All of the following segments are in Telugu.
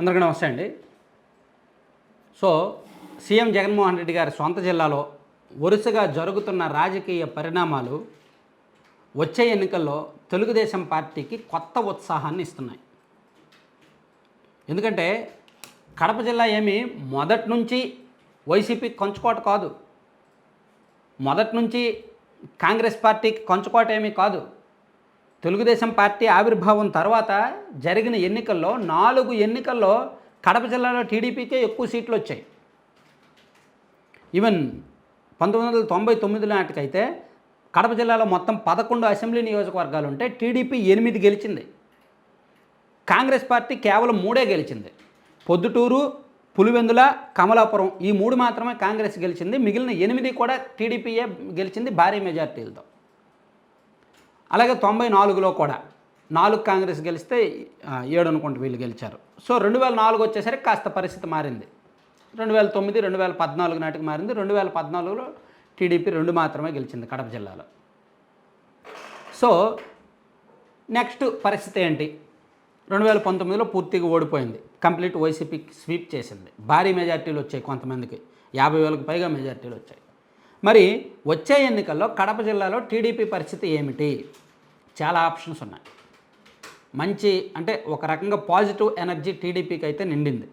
అందరికీ నమస్తే అండి. సో సీఎం జగన్మోహన్ రెడ్డి గారి సొంత జిల్లాలో వరుసగా జరుగుతున్న రాజకీయ పరిణామాలు వచ్చే ఎన్నికల్లో తెలుగుదేశం పార్టీకి కొత్త ఉత్సాహాన్ని ఇస్తున్నాయి. ఎందుకంటే కడప జిల్లా ఏమి మొదటి నుంచి వైసీపీ కంచుకోట కాదు. మొదటి నుంచి కాంగ్రెస్ పార్టీకి కంచుకోట ఏమీ కాదు. తెలుగుదేశం పార్టీ ఆవిర్భావం తర్వాత జరిగిన ఎన్నికల్లో నాలుగు ఎన్నికల్లో కడప జిల్లాలో టీడీపీకే ఎక్కువ సీట్లు వచ్చాయి. ఈవెన్ పంతొమ్మిది వందల తొంభై తొమ్మిది నాటికైతే కడప జిల్లాలో మొత్తం పదకొండు అసెంబ్లీ నియోజకవర్గాలు ఉంటే టీడీపీ ఎనిమిది గెలిచింది. కాంగ్రెస్ పార్టీ కేవలం మూడే గెలిచింది. పొద్దుటూరు పులివెందుల కమలాపురం ఈ మూడు మాత్రమే కాంగ్రెస్ గెలిచింది. మిగిలిన ఎనిమిది కూడా టీడీపీయే గెలిచింది భారీ మెజార్టీలతో. అలాగే తొంభై నాలుగులో కూడా నాలుగు కాంగ్రెస్ గెలిస్తే ఏడు అనుకుంటే వీళ్ళు గెలిచారు. సో రెండు వేల నాలుగు వచ్చేసరికి కాస్త పరిస్థితి మారింది. రెండు వేల తొమ్మిది రెండు వేల పద్నాలుగు నాటికి మారింది. రెండు వేల పద్నాలుగులో టీడీపీ రెండు మాత్రమే గెలిచింది కడప జిల్లాలో. సో నెక్స్ట్ పరిస్థితి ఏంటి? రెండు వేల పంతొమ్మిదిలో పూర్తిగా ఓడిపోయింది. కంప్లీట్ వైసీపీ స్వీప్ చేసింది. భారీ మెజార్టీలు వచ్చాయి కొంతమందికి. యాభై వేలకు పైగా మెజార్టీలు వచ్చాయి. మరి వచ్చే ఎన్నికల్లో కడప జిల్లాలో టీడీపీ పరిస్థితి ఏమిటి? చాలా ఆప్షన్స్ ఉన్నాయి. మంచి అంటే ఒక రకంగా పాజిటివ్ ఎనర్జీ టీడీపీకి అయితే నిండింది.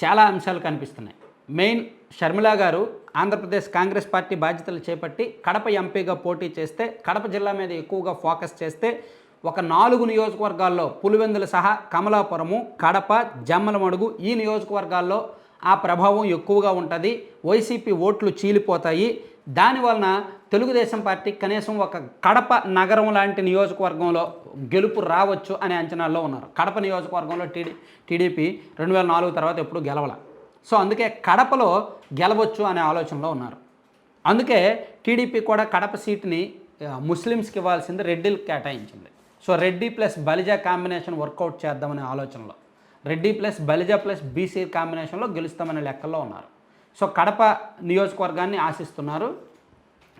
చాలా అంశాలు కనిపిస్తున్నాయి. మెయిన్ షర్మిల గారు ఆంధ్రప్రదేశ్ కాంగ్రెస్ పార్టీ బాధ్యతలు చేపట్టి కడప ఎంపీగా పోటీ చేస్తే కడప జిల్లా మీద ఎక్కువగా ఫోకస్ చేస్తే ఒక నాలుగు నియోజకవర్గాల్లో పులివెందులు సహా కమలాపురము కడప జమ్మలమడుగు ఈ నియోజకవర్గాల్లో ఆ ప్రభావం ఎక్కువగా ఉంటుంది. వైసీపీ ఓట్లు చీలిపోతాయి. దానివలన తెలుగుదేశం పార్టీ కనీసం ఒక కడప నగరం లాంటి నియోజకవర్గంలో గెలుపు రావచ్చు అనే అంచనాల్లో ఉన్నారు. కడప నియోజకవర్గంలో టీడీ టీడీపీ రెండు వేల నాలుగు తర్వాత ఎప్పుడు గెలవల. సో అందుకే కడపలో గెలవచ్చు అనే ఆలోచనలో ఉన్నారు. అందుకే టీడీపీ కూడా కడప సీట్ని ముస్లిమ్స్కి ఇవ్వాల్సింది రెడ్డిలు కేటాయించింది. So Reddy plus Balija combination work out చేద్దామనే ఆలోచనలో. Reddy plus Balija plus BC కాంబినేషన్లో గెలుస్తామనే లెక్కల్లో ఉన్నారు. సో కడప నియోజకవర్గాన్ని ఆశిస్తున్నారు.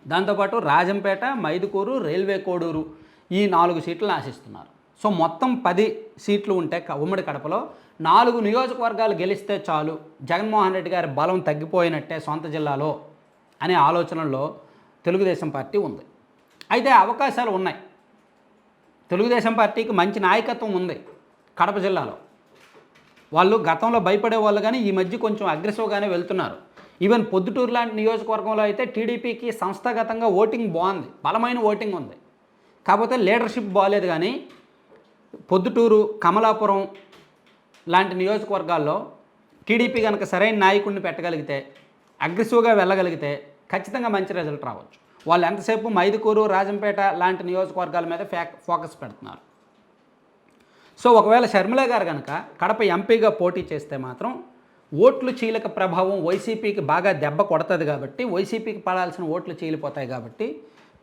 దాంతోపాటు రాజంపేట మైదుకూరు రైల్వే కోడూరు ఈ నాలుగు సీట్లను ఆశిస్తున్నారు. సో మొత్తం పది సీట్లు ఉంటే క- ఉమ్మడి కడపలో నాలుగు నియోజకవర్గాలు గెలిస్తే చాలు జగన్మోహన్ రెడ్డి గారి బలం తగ్గిపోయినట్టే సొంత జిల్లాలో అనే ఆలోచనలో తెలుగుదేశం పార్టీ ఉంది. అయితే అవకాశాలు ఉన్నాయి. తెలుగుదేశం పార్టీకి మంచి నాయకత్వం ఉంది కడప జిల్లాలో. వాళ్ళు గతంలో భయపడే వాళ్ళు కానీ ఈ మధ్య కొంచెం అగ్రెసివ్గానే వెళ్తున్నారు. ఈవెన్ పొద్దుటూరు లాంటి నియోజకవర్గంలో అయితే టీడీపీకి సంస్థాగతంగా ఓటింగ్ బాగుంది. బలమైన ఓటింగ్ ఉంది. కాకపోతే లీడర్షిప్ బాగాలేదు కానీ పొద్దుటూరు కమలాపురం లాంటి నియోజకవర్గాల్లో టీడీపీ కనుక సరైన నాయకుడిని పెట్టగలిగితే అగ్రెసివ్గా వెళ్ళగలిగితే ఖచ్చితంగా మంచి రిజల్ట్ రావచ్చు. వాళ్ళు ఎంతసేపు మైదుకూరు రాజంపేట లాంటి నియోజకవర్గాల మీద ఫ్యాక్ ఫోకస్ పెడుతున్నారు. సో ఒకవేళ షర్మిల గారు కనుక కడప ఎంపీగా పోటీ చేస్తే మాత్రం ఓట్లు చీలక ప్రభావం వైసీపీకి బాగా దెబ్బ కొడుతుంది కాబట్టి వైసీపీకి పడాల్సిన ఓట్లు చీలిపోతాయి కాబట్టి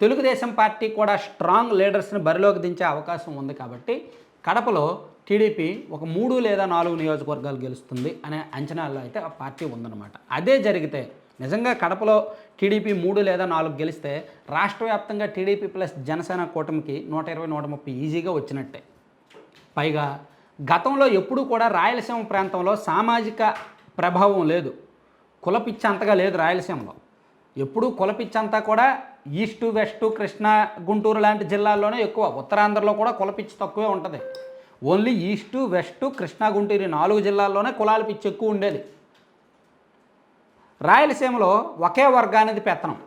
తెలుగుదేశం పార్టీ కూడా స్ట్రాంగ్ లీడర్స్ని బరిలోకి దించే అవకాశం ఉంది కాబట్టి కడపలో టీడీపీ ఒక మూడు లేదా నాలుగు నియోజకవర్గాలు గెలుస్తుంది అనే అంచనాల్లో అయితే ఆ పార్టీ ఉందన్నమాట. అదే జరిగితే నిజంగా కడపలో టీడీపీ మూడు లేదా నాలుగు గెలిస్తే రాష్ట్ర వ్యాప్తంగా టీడీపీ ప్లస్ జనసేన కూటమికి నూట ఇరవై నూట ముప్పై ఈజీగా వచ్చినట్టే. పైగా గతంలో ఎప్పుడూ కూడా రాయలసీమ ప్రాంతంలో సామాజిక ప్రభావం లేదు. కులపిచ్చి అంతగా లేదు రాయలసీమలో. ఎప్పుడూ కులపిచ్చి అంతా కూడా ఈస్టు వెస్టు కృష్ణా గుంటూరు లాంటి జిల్లాల్లోనే ఎక్కువ. ఉత్తరాంధ్రలో కూడా కులపిచ్చి తక్కువే ఉంటుంది. Only east west Krishna Guntur నాలుగు జిల్లాల్లోనే కులాల పిచ్చి ఎక్కువ ఉండేది. రాయలసీమలో ఒకే వర్గానికి పెత్తనం.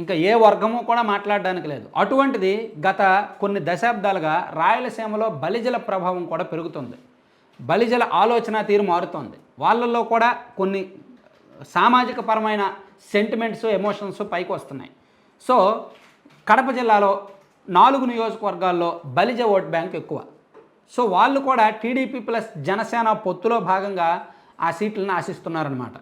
ఇంకా ఏ వర్గము కూడా మాట్లాడడానికి లేదు. అటువంటిది గత కొన్ని దశాబ్దాలుగా రాయలసీమలో బలిజల ప్రభావం కూడా పెరుగుతుంది. బలిజల ఆలోచన తీరు మారుతోంది. వాళ్ళల్లో కూడా కొన్ని సామాజిక పరమైన సెంటిమెంట్స్ ఎమోషన్స్ పైకి వస్తున్నాయి. సో కడప జిల్లాలో నాలుగు నియోజకవర్గాల్లో బలిజ ఓట్ బ్యాంక్ ఎక్కువ. సో వాళ్ళు కూడా టీడీపీ ప్లస్ జనసేన పొత్తులో భాగంగా ఆ సీట్లను ఆశిస్తున్నారనమాట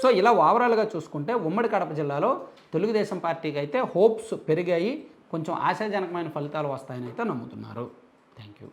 సో ఇలా ఓవరాల్గా చూసుకుంటే ఉమ్మడి కడప జిల్లాలో తెలుగుదేశం పార్టీకి అయితే హోప్స్ పెరిగాయి. కొంచెం ఆశాజనకమైన ఫలితాలు వస్తాయని అయితే నమ్ముతున్నారు. Thank you